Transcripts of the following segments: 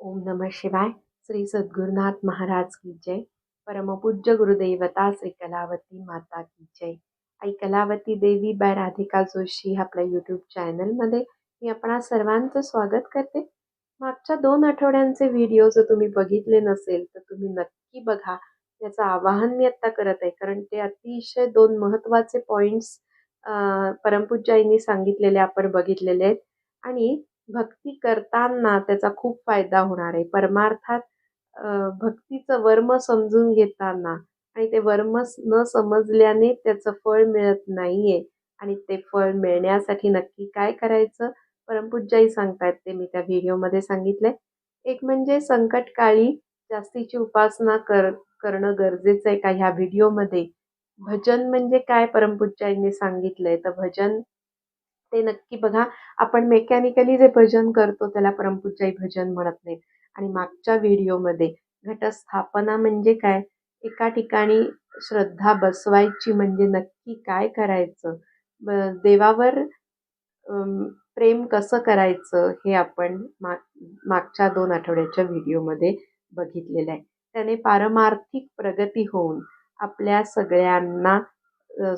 ओम नमः शिवाय. श्री सद्गुरुनाथ महाराज की जय. परमपूज्य गुरुदैवता श्री कलावती माता की जय. आई कलावती देवी बाय राधिका जोशी आपल्या यूट्यूब चॅनलमध्ये मी आपणा सर्वांचं स्वागत करते. मागच्या दोन आठवड्यांचे व्हिडिओ जर तुम्ही बघितले नसेल तर तुम्ही नक्की बघा. याचं आवाहन मी आत्ता करत आहे कारण ते अतिशय दोन महत्त्वाचे पॉईंट्स परमपूज्याईंनी सांगितलेले आपण बघितलेले आहेत. आणि भक्ती करताना त्याचा खूप फायदा होणार आहे. परमार्थात भक्तीचं वर्म समजून घेताना आणि ते वर्म न समजल्याने त्याचं फळ मिळत नाहीये आणि ते फळ मिळण्यासाठी नक्की काय करायचं? परमपूज्याही सांगतायत ते मी त्या व्हिडिओमध्ये सांगितलंय. एक म्हणजे संकटकाळी जास्तीची उपासना कर करणं गरजेचं आहे का ह्या व्हिडिओमध्ये? भजन म्हणजे काय? परमपूज्याईंनी सांगितलंय. तर भजन ते नक्की बघा. आपण मेकॅनिकली जे भजन करतो त्याला परमपूजाई भजन म्हणत नाहीत आणि मागच्या व्हिडिओमध्ये घटस्थापना म्हणजे काय? एका ठिकाणी श्रद्धा बसवायची म्हणजे नक्की काय करायचं? ब देवावर प्रेम कसं करायचं हे आपण माग मागच्या दोन आठवड्याच्या व्हिडिओमध्ये बघितलेलं आहे. त्याने पारमार्थिक प्रगती होऊन आपल्या सगळ्यांना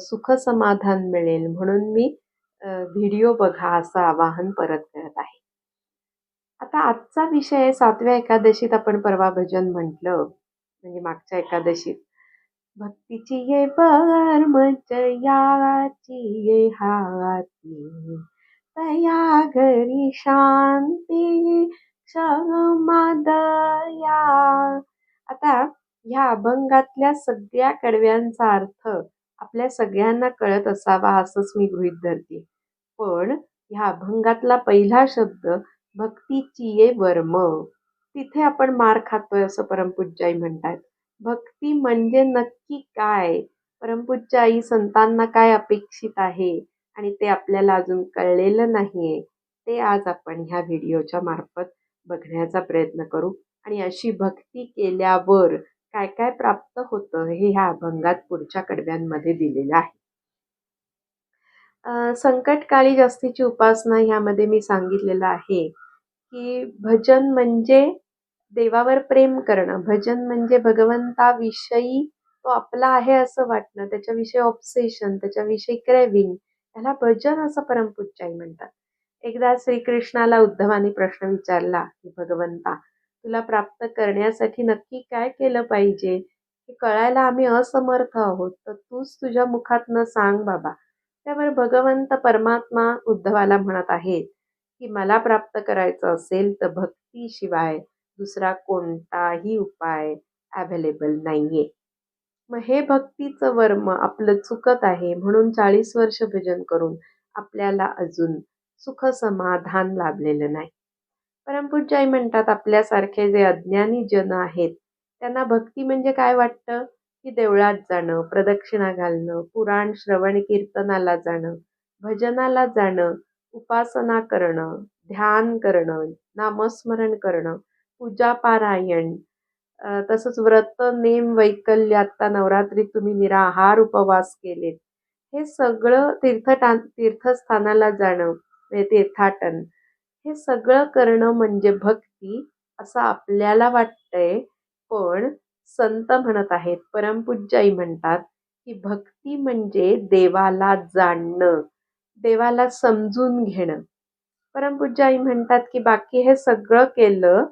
सुखसमाधान मिळेल म्हणून मी व्हिडिओ बघा असं आवाहन परत करत आहे. आता आजचा विषय सातव्या एकादशीत आपण परवा भजन म्हटलं. म्हणजे मागच्या एकादशीत. भक्तीची ये याची ये हाती. तया घरी शांती क्षमादया आता ह्या अभंगातल्या सगळ्या कडव्यांचा अर्थ आपल्या सगळ्यांना कळत असावा असंच मी गृहित धरते. पण ह्या अभंगातला पहिला शब्द भक्तीची ये वर्म. तिथे आपण मार खातोय असं परमपूज्याई म्हणतात. भक्ती म्हणजे नक्की काय? परमपूज्याई संतांना काय अपेक्षित आहे? आणि ते आपल्याला अजून कळलेलं नाहीये. ते आज आपण ह्या व्हिडिओच्या मार्फत बघण्याचा प्रयत्न करू. आणि अशी भक्ती केल्यावर काय काय प्राप्त होतं हे ह्या अभंगात पुढच्या कडव्यांमध्ये दिलेलं आहे. संकटकाळी जास्तीची उपासना ह्यामध्ये मी सांगितलेलं आहे की भजन म्हणजे देवावर प्रेम करणं. भजन म्हणजे भगवंताविषयी तो आपला आहे असं वाटणं त्याच्याविषयी ऑब्सेशन त्याच्याविषयी क्रेविंग त्याला भजन असं परमपुच्चाई म्हणतात. एकदा श्रीकृष्णाला उद्धवाने प्रश्न विचारला की भगवंता तुला प्राप्त करण्यासाठी नक्की काय केलं पाहिजे? हे कळायला आम्ही असमर्थ आहोत. तर तूच तुझ्या मुखातनं सांग बाबा. त्यावर भगवंत परमात्मा उद्धवाला म्हणत आहेत की मला प्राप्त करायचं असेल तर भक्तीशिवाय दुसरा कोणताही उपाय अवेलेबल नाहीये. मग हे भक्तीचं वर्म आपलं चुकत आहे म्हणून चाळीस वर्ष भजन करून आपल्याला अजून सुख समाधान लाभलेलं नाही. परमपूज्याई म्हणतात आपल्यासारखे जे अज्ञानी जन आहेत त्यांना भक्ती म्हणजे काय वाटतं? की देवळात जाणं प्रदक्षिणा घालणं पुराण श्रवण कीर्तनाला जाणं भजनाला जाणं उपासना करणं ध्यान करणं नामस्मरण करणं पूजापारायण तसंच व्रत नेम वैकल्य आत्ता नवरात्रीत तुम्ही निराहार उपवास केलेत. हे सगळं तीर्थटा तीर्थस्थानाला जाणं म्हणजे तीर्थाटन हे सगळं करणं म्हणजे भक्ती असं आपल्याला वाटतंय. पण संत म्हणत आहेत. परमपूज्याई म्हणतात की भक्ती म्हणजे देवाला जाणणं देवाला समजून घेणं. परमपूज्याई म्हणतात की बाकी हे सगळं केलं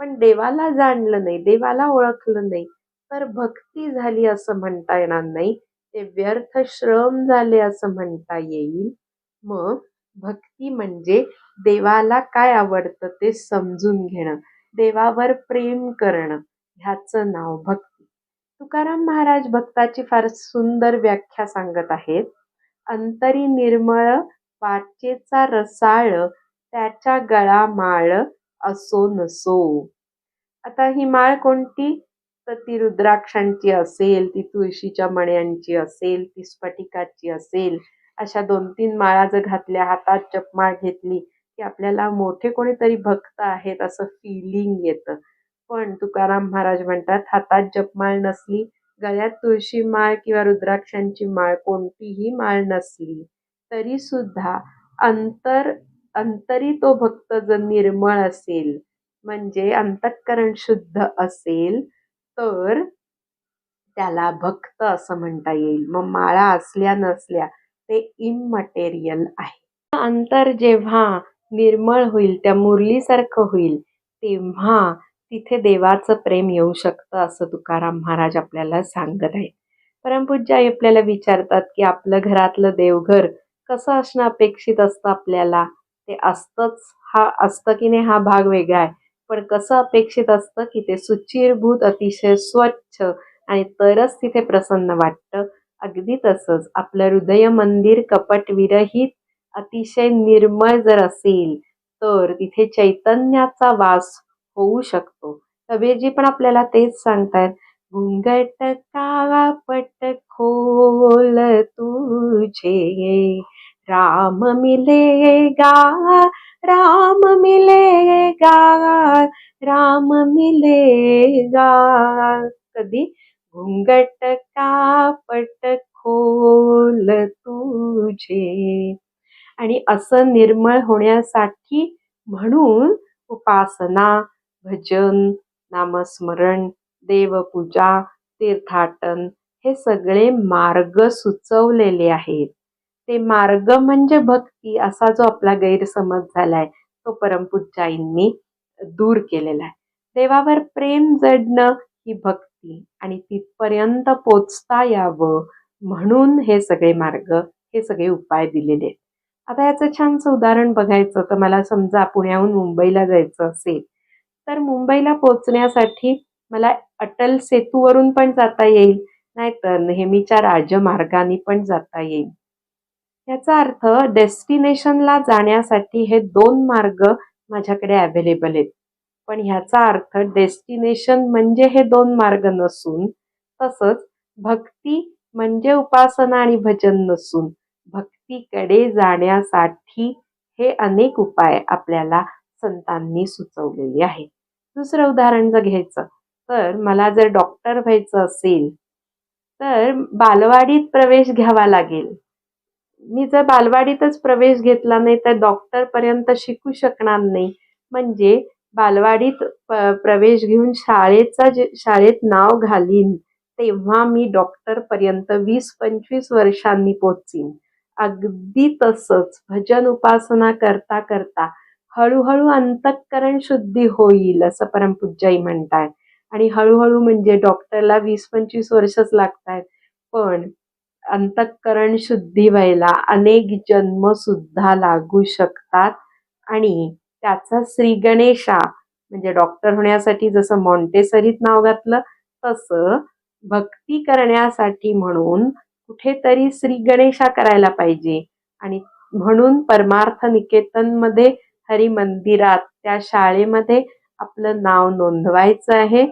पण देवाला जाणलं नाही देवाला ओळखलं नाही. तर भक्ती झाली असं म्हणता येणार नाही. ते व्यर्थ श्रम झाले असं म्हणता येईल. मग भक्ती म्हणजे देवाला काय आवडतं ते समजून घेणं देवावर प्रेम करणं. ह्याचं नाव भक्ती. तुकाराम महाराज भक्ताची फार सुंदर व्याख्या सांगत आहेत. अंतरी निर्मळ वाचेचा रसाळ त्याच्या गळा माळ असो नसो. आता ही माळ कोणती? तर ती रुद्राक्षांची असेल ती तुळशीच्या मण्यांची असेल ती स्फटिकाची असेल. अशा दोन तीन माळा जर घातल्या हातात जपमाळ घेतली की आपल्याला मोठे कोणीतरी भक्त आहेत असं फिलिंग येतं. पण तुकाराम महाराज म्हणतात हातात जपमाळ नसली गळ्यात तुळशी माळ किंवा रुद्राक्षांची माळ कोणतीही माळ नसली तरी सुद्धा अंतर अंतरी तो भक्त जर निर्मळ असेल म्हणजे अंतःकरण शुद्ध असेल तर त्याला भक्त असं म्हणता येईल. मग माळा असल्या नसल्या ते इममटेरियल आहे. अंतर जेव्हा निर्मळ होईल त्या मुरलीसारखं होईल तेव्हा तिथे देवाचं प्रेम येऊ शकतं असं तुकाराम महाराज आपल्याला सांगत आहेत. परमपूज्य आई आपल्याला विचारतात की आपलं घरातलं देवघर कसं असणं अपेक्षित असतं आपल्याला? ते असतंच हा असतं की नाही हा भाग वेगळा आहे. पण कसं अपेक्षित असतं की ते सुचिरभूत अतिशय स्वच्छ आणि तरच तिथे प्रसन्न वाटतं? अगदी तसंच. आपलं हृदय मंदिर कपटविरहित अतिशय निर्मळ जर असेल तर तिथे चैतन्याचा वास होऊ शकतो. कबीरजी पण आपल्याला तेच सांगतायत घुंगट कापट खोल तुझे राम मिलेगा राम मिलेगा राम मिलेगा. कधी? घुंगट कापट खोल तुझे. आणि असं निर्मळ होण्यासाठी म्हणून उपासना भजन नामस्मरण देवपूजा तीर्थाटन हे सगळे मार्ग सुचवलेले आहेत. ते मार्ग म्हणजे भक्ती असा जो आपला गैरसमज झालाय तो परमपूज्याईंनी दूर केलेला आहे. देवावर प्रेम जडणं ही भक्ती आणि तिथपर्यंत पोचता यावं म्हणून हे सगळे मार्ग हे सगळे उपाय दिलेले आहेत. आता याचं छानसं उदाहरण बघायचं तर मला समजा पुण्याहून मुंबईला जायचं असेल तर मुंबईला पोचण्यासाठी मला अटल सेतूवरून पण जाता येईल. नाहीतर नेहमीच्या राजमार्गाने पण जाता येईल. याचा अर्थ डेस्टिनेशनला जाण्यासाठी हे दोन मार्ग माझ्याकडे अवेलेबल आहेत. पण ह्याचा अर्थ डेस्टिनेशन म्हणजे हे दोन मार्ग नसून तसंच भक्ती म्हणजे उपासना आणि भजन नसून भक्तीकडे जाण्यासाठी हे अनेक उपाय आपल्याला संतांनी सुचवलेले आहेत. दुसरं उदाहरण जर घ्यायचं तर मला जर डॉक्टर व्हायचं असेल तर बालवाडीत प्रवेश घ्यावा लागेल. मी जर बालवाडीतच प्रवेश घेतला नाही तर डॉक्टरपर्यंत शिकू शकणार नाही. म्हणजे बालवाडीत प प्रवेश घेऊन शाळेचा जे शाळेत नाव घालीन तेव्हा मी डॉक्टरपर्यंत वीस पंचवीस वर्षांनी पोचीन. अगदी तसंच भजन उपासना करता करता हळूहळू अंतःकरण शुद्धी होईल असं परमपूज्याई म्हणताय आणि हळूहळू म्हणजे डॉक्टरला वीस पंचवीस वर्षच लागतायत. पण अंतःकरण शुद्धी व्हायला अनेक जन्म सुद्धा लागू शकतात. आणि त्याचा श्री गणेशा म्हणजे डॉक्टर होण्यासाठी जसं मॉन्टेसरीत नाव घातलं तसं भक्ती करण्यासाठी म्हणून कुठेतरी श्री गणेशा करायला पाहिजे. आणि म्हणून परमार्थ निकेतनमध्ये हरी मंदिरात त्या शाळेमध्ये आपलं नाव नोंदवायचं आहे.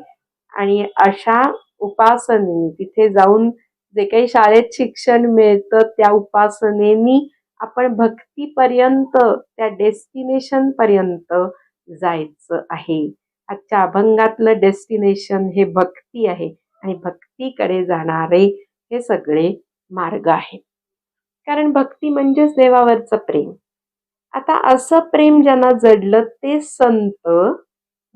आणि अशा उपासने तिथे जाऊन जे काही शाळेत शिक्षण मिळतं त्या उपासनेनी आपण भक्तीपर्यंत त्या डेस्टिनेशन पर्यंत जायचं आहे. आजच्या अभंगातलं डेस्टिनेशन हे भक्ती आहे आणि भक्तीकडे जाणारे हे सगळे मार्ग आहेत. कारण भक्ती म्हणजेच देवावरचं प्रेम. आता असं प्रेम ज्यांना जडलं ते संत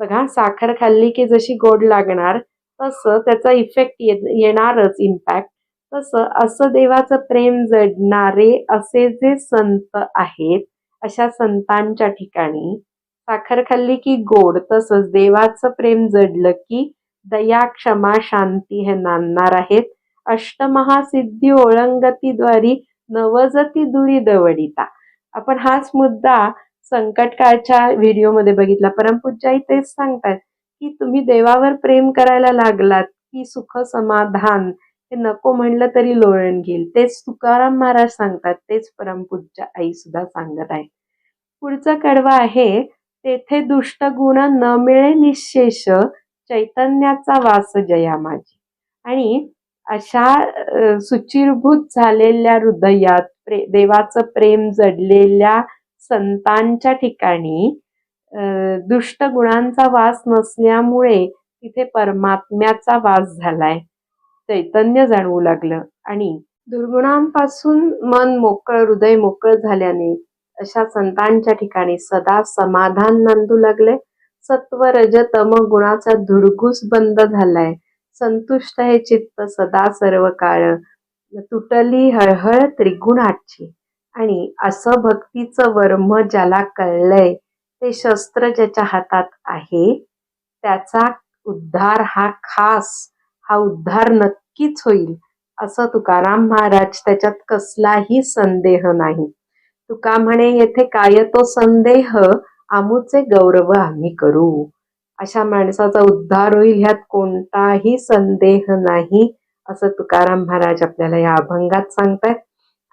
बघा साखर खाल्ली की जशी गोड लागणार तसं त्याचा इफेक्ट येणारच इम्पॅक्ट तसं असं देवाचं प्रेम जडणारे असे जे संत आहेत अशा संतांच्या ठिकाणी साखर खाल्ली की गोड तसंच देवाचं प्रेम जडलं की दया क्षमा शांती हे नांदणार आहेत. अष्टमहासिद्धी ओळंगतीद्वारी नवजती दुरी दवडिता आपण हाच मुद्दा संकटकाळच्या व्हिडिओमध्ये बघितला. परमपूज्याही तेच सांगतात की तुम्ही देवावर प्रेम करायला लागलात की सुख समाधान हे नको म्हणलं तरी लोळण घेईल. तेच तुकाराम महाराज सांगतात तेच परमपूज्य आई सुद्धा सांगत आहे पुढचं कडवा आहे तेथे दुष्ट गुण न मिळे निशेष चैतन्याचा वास जया माझी. आणि अशा सुचिरभूत झालेल्या हृदयात प्रे देवाचं प्रेम जडलेल्या संतांच्या ठिकाणी दुष्ट गुणांचा वास नसल्यामुळे तिथे परमात्म्याचा वास झालाय. चैतन्य जाणवू लागलं. आणि दुर्गुणांपासून मन मोकळ हृदय मोकळ झाल्याने अशा संतांच्या ठिकाणी सदा समाधान नांदू लागले सत्व रज तम गुणाचा धुडगूस बंद झालाय. संतुष्ट हे चित्त सदा सर्व काळ. तुटली हळहळ त्रिगुणाची. आणि असं भक्तीचं वर्म ज्याला कळलंय ते शस्त्र ज्याच्या हातात आहे त्याचा उद्धार हा खास हा उद्धार नक्कीच होईल असं तुकाराम महाराज त्याच्यात कसलाही संदेह नाही. तुका म्हणे येथे काय तो संदेह? आमूचे गौरव आम्ही करू. अशा माणसाचा उद्धार होईल ह्यात कोणताही संदेह नाही असं तुकाराम महाराज आपल्याला या अभंगात सांगतायत.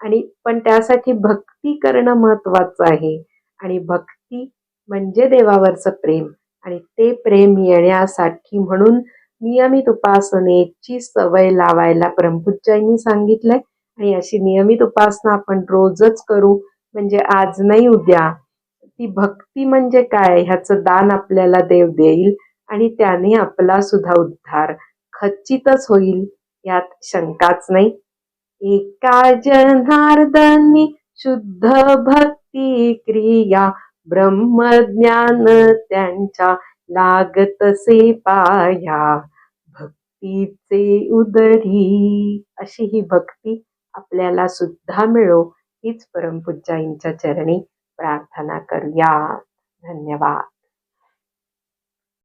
आणि पण त्यासाठी भक्ती करणं महत्वाचं आहे. आणि भक्ती म्हणजे देवावरचं प्रेम. आणि ते प्रेम येण्यासाठी म्हणून नियमित उपासनेची सवय लावायला परमपूज्यांनी सांगितलंय. आणि अशी नियमित उपासना आपण रोजच करू. म्हणजे आज नाही उद्या ती भक्ती म्हणजे काय? ह्याचं दान आपल्याला देव देईल आणि त्याने आपला सुद्धा उद्धार खचितच होईल यात शंकाच नाही. एका जनार्दनी शुद्ध भक्ती क्रिया ब्रह्मज्ञान त्यांच्या लागतसे पाया. भक्तीचे उदरी अशी ही भक्ती आपल्याला सुद्धा मिळो हीच परमपूज्याईंच्या चरणी प्रार्थना करूया. धन्यवाद.